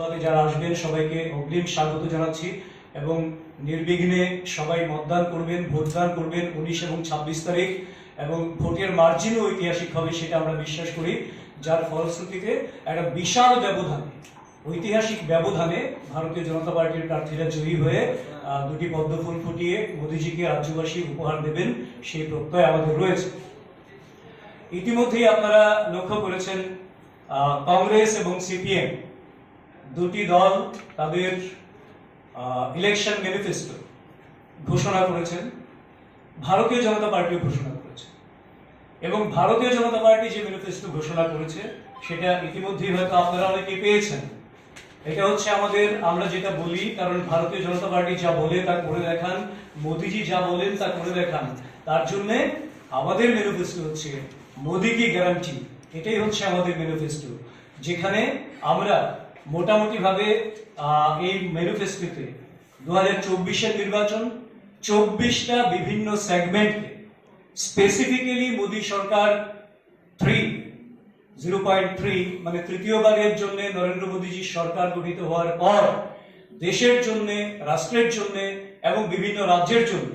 সভাতে যারা আসবেন, সবাইকে অগ্রিম স্বাগত জানাচ্ছি এবং নির্বিঘ্নে সবাই মতদান করবেন, ভোটদান করবেন উনিশ এবং ছাব্বিশ তারিখ এবং ভোটের মার্জিনও ঐতিহাসিক হবে সেটা আমরা বিশ্বাস করি, যার ফলশ্রুতিতে একটা বিশাল ব্যবধানে, ঐতিহাসিক ব্যবধানে ভারতীয় জনতা পার্টির প্রার্থীরা জয়ী হয়ে দুটি পদ্মফুল ফুটিয়ে মোদিজিকে রাজ্যবাসী উপহার দেবেন, সেই প্রত্যয় আমাদের রয়েছে। ইতিমধ্যেই আপনারা লক্ষ্য করেছেন কংগ্রেস এবং সিপিএম দুটি দল তাদের ইলেকশন ম্যানিফেস্টো ঘোষণা করেছেন। ভারতীয় জনতা পার্টিও ঘোষণা করেছে। এবং ভারতীয় জনতা পার্টি যে ম্যানিফেস্টো ঘোষণা করেছে, সেটা ইতিমধ্যেই হয়তো আপনারা অনেকে পেয়েছেন। এটা হচ্ছে আমাদের, আমরা যেটা বলি, কারণ ভারতীয় জনতা পার্টি যা বলে তা করে দেখান, মোদিজি যা বলেন তা করে দেখান। তার জন্য আমাদের ম্যানিফেস্টো হচ্ছে মোদি কি গ্যারান্টি এটাই হচ্ছে আমাদের ম্যানিফেস্টো যেখানে আমরা মোটামুটি ভাবে এই ম্যানিফেস্টোতে দু হাজার চব্বিশের নির্বাচন, চব্বিশটা বিভিন্ন সেগমেন্টে স্পেসিফিক্যালি মোদী সরকার থ্রি জিরো পয়েন্ট থ্রি মানে তৃতীয়বারের জন্য নরেন্দ্র মোদীজির সরকার গঠিত হওয়ার পর, দেশের জন্য, রাষ্ট্রের জন্য এবং বিভিন্ন রাজ্যের জন্য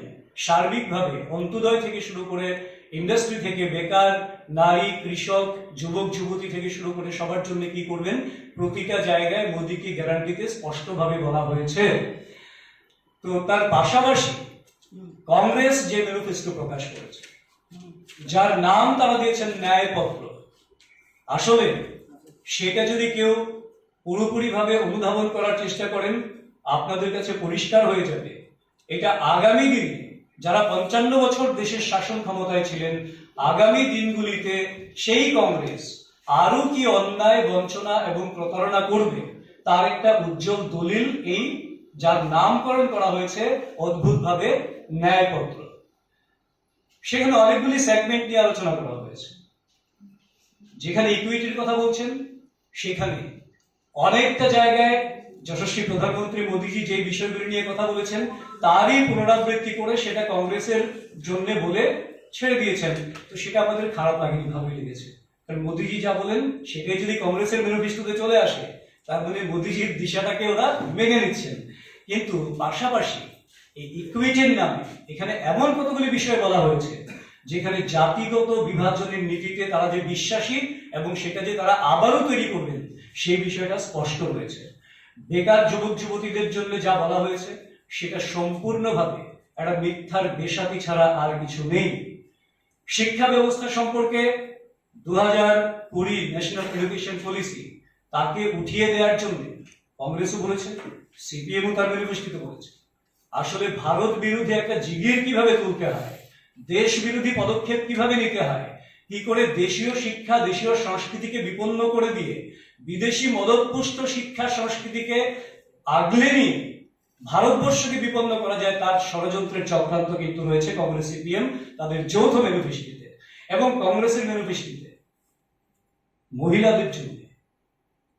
সার্বিকভাবে অন্ত্যোদয় থেকে শুরু করে ইন্ডাস্ট্রি থেকে বেকার, নারী, কৃষক, যুবক, যুবতী থেকে শুরু করে সবার জন্য কি করবেন? প্রতিটা জায়গায় মোদীকে গ্যারান্টিতে স্পষ্টভাবে বলা হয়েছে। তো তার পাশাপাশি কংগ্রেস যে ম্যানিফেস্টো প্রকাশ করেছে, যার নাম তারা দিয়েছেন ন্যায়পত্র, আসলে সেটা যদি কেউ পুরোপুরি ভাবে অনুধাবন করার চেষ্টা করেন, আপনাদের কাছে পরিষ্কার হয়ে যাবে। এটা আগামী দিনে যারা পঞ্চান্ন বছর দেশের শাসন ক্ষমতায় ছিলেন, আগামী দিনগুলিতে সেই কংগ্রেস আরও কি অন্যায়, বঞ্চনা এবং প্রতারণা করবে, তার একটা উজ্জ্বল দলিল এই, যার নামকরণ করা হয়েছে অদ্ভুতভাবে ন্যায়পত্র। সেখানে অনেকগুলি সেগমেন্ট নিয়ে আলোচনা করা হয়েছে। যেখানে ইকুইটির কথা বলছেন, সেখানে অনেকটা জায়গায় যশস্বী প্রধানমন্ত্রী মোদীজি যে বিষয়গুলি নিয়ে কথা বলেছেন, তারই পুনরাবৃত্তি করে সেটা কংগ্রেসের জন্য বলে ছেড়ে দিয়েছেন। তো সেটা আমাদের খারাপ লাগেনি ভালোই লেগেছে। কারণ মোদীজি যা বলেন, সেটাই যদি কংগ্রেসের ম্যানিফেস্টোতে চলে আসে, তার মানে মোদীজির দিশাটাকে ওরা মেনে নিচ্ছেন। কিন্তু পাশাপাশি এই ইকুইটির নামে এখানে এমন কতগুলি বিষয় বলা হয়েছে, যেখানে জাতিগত বিভাজনের নীতিতে তারা যে বিশ্বাসী এবং সেটা যে তারা আবারও তৈরি করবেন, সেই বিষয়টা স্পষ্ট রয়েছে। বেকার যুবক যুবতীদের জন্য যা বলা হয়েছে, সেটা সম্পূর্ণভাবে একটা মিথ্যার বেসাতি ছাড়া আর কিছু নেই। শিক্ষা ব্যবস্থা সম্পর্কে দু হাজার কুড়ি ন্যাশনাল এডুকেশন পলিসি তাকে উঠিয়ে দেওয়ার জন্য কংগ্রেসও বলেছে, সিপিএমও তার ম্যানিফেস্টোতে বলেছে। আসলে ভারত বিরোধী একটা জিগির কীভাবে তুলতে হয়, দেশ বিরোধী পদক্ষেপ কীভাবে নিতে হয় কি করে দেশীয় শিক্ষা, দেশীয় সংস্কৃতিকে বিপন্ন করে দিয়ে বিদেশি মদতপুষ্ট শিক্ষা সংস্কৃতিকে আগলে নিয়ে ভারতবর্ষকে বিপন্ন করা যায় তার ষড়যন্ত্রের চক্রান্ত কিন্তু রয়েছে কংগ্রেস সিপিএম, তাদের যৌথ ম্যানিফেস্টোতে এবং কংগ্রেসের ম্যানিফেস্টোতে মহিলাদের জন্য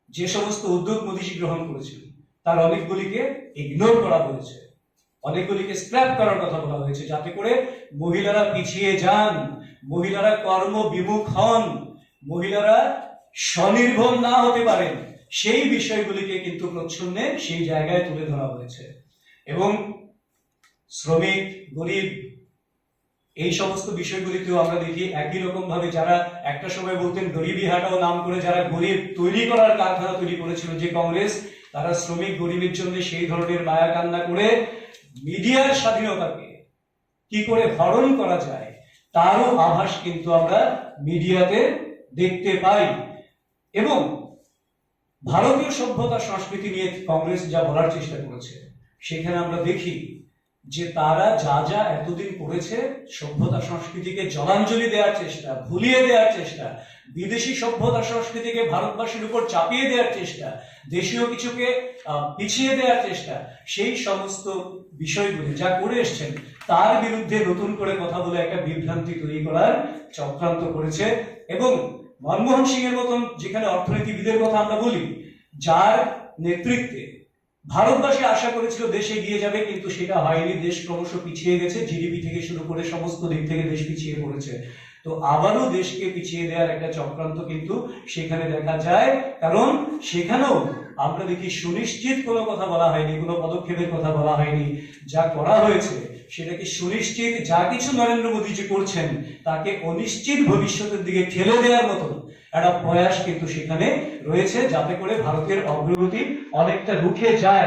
যে সমস্ত উদ্যোগ মোদীজি গ্রহণ করেছিল তার অনেকগুলিকে ইগনোর করা হয়েছে। অনেকগুলিকে স্ক্র্যাপ করার কথা বলা হয়েছে, যাতে করে মহিলারা পিছিয়ে যান, মহিলারা কর্ম বিমুখ হন, মহিলারা স্বনির্ভর না হতে পারেন। সেই বিষয়গুলিকে কিন্তু প্রচ্ছন্নে সেই জায়গায় তুলে ধরা হয়েছে। এবং শ্রমিক, গরিব, এই সমস্ত বিষয়গুলিতেও আমরা দেখি একই রকম ভাবে যারা একটা সময় বলতেন গরিবী হাটাও নাম করে যারা গরিব তৈরি করার কারখানা তৈরি করেছিল, যে কংগ্রেস, তারা শ্রমিক গরিবের জন্য সেই ধরনের মায়া কান্না করে মিডিয়ার স্বাধীনতাকে কি করে হরণ করা যায়, তারও আভাস কিন্তু আমরা মিডিয়াতে দেখতে পাই। এবং ভারতীয় সভ্যতা সংস্কৃতি নিয়ে কংগ্রেস যা বলার চেষ্টা করেছে, সেখানে আমরা দেখি যে তারা যা যা এতদিন করেছে, সভ্যতা সংস্কৃতিকে জলাঞ্জলি দেওয়ার চেষ্টা, ভুলিয়ে দেওয়ার চেষ্টা বিদেশি সভ্যতা সংস্কৃতিকে ভারতবাসীর উপর চাপিয়ে দেওয়ার চেষ্টা, দেশীয় কিছুকে পিছিয়ে দেওয়ার চেষ্টা, সেই সমস্ত বিষয়গুলি যা করে এসছেন, তার বিরুদ্ধে নতুন করে কথা বলে একটা বিভ্রান্তি তৈরি করার চক্রান্ত করেছে। এবং মনমোহন সিং এর মতন যেখানে অর্থনীতিবিদের কথা আমরা বলি, যার নেতৃত্বে ভারতবাসী আশা করেছিল দেশে এগিয়ে যাবে, কিন্তু সেটা হয়নি। দেশ ক্রমশ পিছিয়ে গেছে জিডিপি থেকে শুরু করে সমস্ত দিক থেকে দেশ পিছিয়ে পড়েছে। তো আবারও দেশকে পিছিয়ে দেওয়ার একটা চক্রান্ত কিন্তু সেখানে দেখা যায়। কারণ সেখানেও আমরা দেখি সুনিশ্চিত কোনো কথা বলা হয়নি, কোনো পদক্ষেপের কথা বলা হয়নি। যা করা হয়েছে, সেটা কি সুনিশ্চিত? যা কিছু নরেন্দ্র মোদীজি করছেন, তাকে অনিশ্চিত ভবিষ্যতের দিকে ঠেলে দেওয়ার মতন একটা প্রয়াস কিন্তু সেখানে রয়েছে, যাতে করে ভারতের অগ্রগতি অনেকটা রুখে যায়।